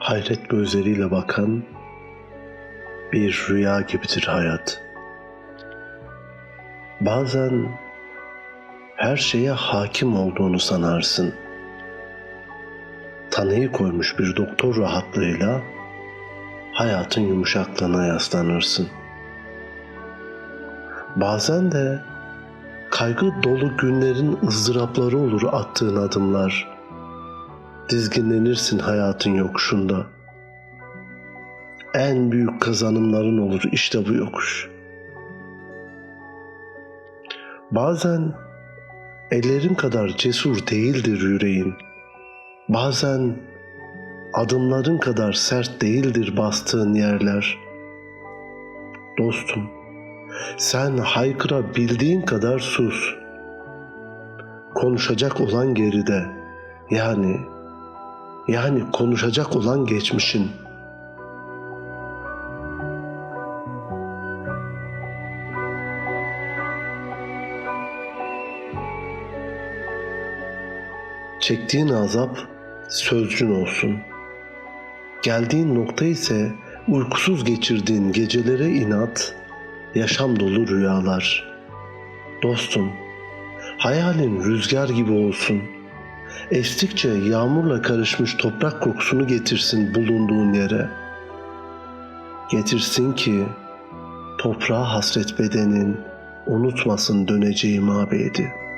hayret gözleriyle bakan bir rüya gibidir hayat. Bazen her şeye hakim olduğunu sanarsın. Tanıyı koymuş bir doktor rahatlığıyla hayatın yumuşaklığına yaslanırsın. Bazen de kaygı dolu günlerin ızdırapları olur attığın adımlar. Dizginlenirsin hayatın yokuşunda. En büyük kazanımların olur işte bu yokuş. Bazen ellerin kadar cesur değildir yüreğin. Bazen adımların kadar sert değildir bastığın yerler. Dostum, sen haykırabildiğin kadar sus. Konuşacak olan geride. Yani yani konuşacak olan geçmişin. Çektiğin azap sözcün olsun. Geldiğin nokta ise uykusuz geçirdiğin gecelere inat, yaşam dolu rüyalar. Dostum, hayalin rüzgar gibi olsun. Estikçe yağmurla karışmış toprak kokusunu getirsin bulunduğun yere. Getirsin ki toprağa hasret bedenin unutmasın döneceği mabedi.''